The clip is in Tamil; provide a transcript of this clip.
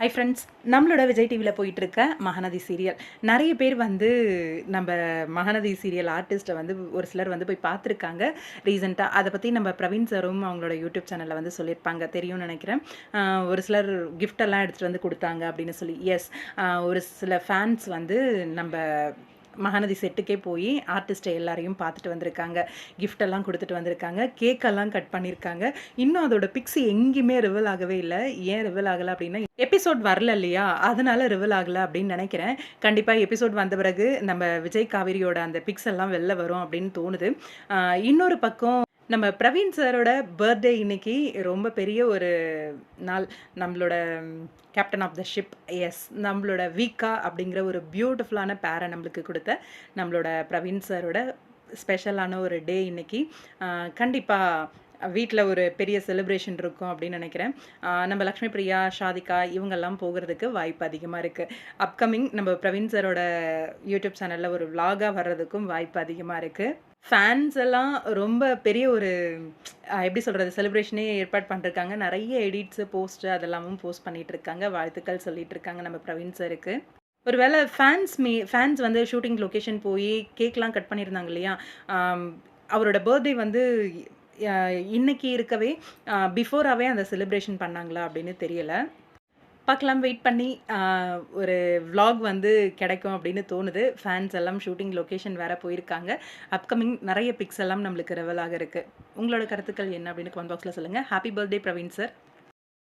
ஹை ஃப்ரெண்ட்ஸ் நம்மளோட விஜய் டிவியில் போயிட்டுருக்க மகநதி சீரியல் நிறைய பேர் வந்து நம்ம மகநதி சீரியல் ஆர்டிஸ்ட்டை வந்து ஒரு சிலர் வந்து போய் பார்த்துருக்காங்க ரீசெண்டாக அதை பற்றி நம்ம பிரவீன் சாரும் அவங்களோட யூடியூப் சேனலில் வந்து சொல்லியிருப்பாங்க தெரியும்னு நினைக்கிறேன். ஒரு சிலர் கிஃப்டெல்லாம் எடுத்துகிட்டு வந்து கொடுத்தாங்க அப்படின்னு சொல்லி. எஸ் ஒரு சில ஃபேன்ஸ் வந்து நம்ம மகாநதி செட்டுக்கே போய் ஆர்டிஸ்ட்டை எல்லாரையும் பார்த்துட்டு வந்திருக்காங்க. கிஃப்டெல்லாம் கொடுத்துட்டு வந்திருக்காங்க. கேக்கெல்லாம் கட் பண்ணியிருக்காங்க இன்னும் அதோட பிக்ஸ் எங்கேயுமே ரிவல் ஆகவே இல்லை. ஏன் ரிவல் ஆகலை அப்படின்னா எபிசோட் வரல இல்லையா? அதனால ரிவல் ஆகலை அப்படின்னு நினைக்கிறேன். கண்டிப்பாக எபிசோட் வந்த பிறகு நம்ம விஜய் காவேரியோட அந்த பிக்ஸ் எல்லாம் வெளில வரும் அப்படின்னு தோணுது. இன்னொரு பக்கம் நம்ம பிரவீன் சாரோட பர்த்டே இன்னைக்கு ரொம்ப பெரிய ஒரு நாள். நம்மளோட captain of the ship S நம்மளோட வீக்கா அப்படிங்கிற ஒரு பியூட்டிஃபுல்லான பேரை நம்மளுக்கு கொடுத்த நம்மளோட பிரவீன் சாரோட ஸ்பெஷலான ஒரு டே இன்னைக்கு. கண்டிப்பாக வீட்டில் ஒரு பெரிய செலிப்ரேஷன் இருக்கும் அப்படின்னு நினைக்கிறேன். நம்ம லக்ஷ்மி பிரியா ஷாதிகா இவங்கெல்லாம் போகிறதுக்கு வாய்ப்பு அதிகமாக இருக்குது அப்கமிங் நம்ம பிரவீன் சாரோட யூடியூப் சேனலில் ஒரு விலாகாக வர்றதுக்கும் வாய்ப்பு அதிகமாக இருக்குது ஃபேன்ஸ் எல்லாம் ரொம்ப பெரிய ஒரு எப்படி சொல்கிறது செலிப்ரேஷனே ஏற்பாடு பண்ணிருக்காங்க. நிறைய எடிட்ஸு போஸ்ட்டு அதெல்லாமும் போஸ்ட் பண்ணிட்டு இருக்காங்க வாழ்த்துக்கள் சொல்லிட்டு இருக்காங்க நம்ம பிரவீன் ஒரு ஒருவேளை ஃபேன்ஸ் மீ ஃபேன்ஸ் வந்து ஷூட்டிங் லொக்கேஷன் போய் கேக்லாம் கட் பண்ணியிருந்தாங்க இல்லையா? அவரோட பர்த்டே வந்து இன்னைக்கு இருக்கவே பிஃபோராகவே அந்த செலிப்ரேஷன் பண்ணாங்களா அப்படின்னு தெரியலை. பார்க்கலாம் வெயிட் பண்ணி ஒரு விலாக் வந்து கிடைக்கும் அப்படின்னு தோணுது. ஃபேன்ஸ் எல்லாம் ஷூட்டிங் லொக்கேஷன் வேறு போயிருக்காங்க. அப்கமிங் நிறைய பிக்ஸ் எல்லாம் நம்மளுக்கு ரெவலாக இருக்குது உங்களோட கருத்துக்கள் என்ன அப்படின்னு கமெண்ட் பாக்ஸில் சொல்லுங்கள் ஹாப்பி பர்த்டே பிரவீன் சார்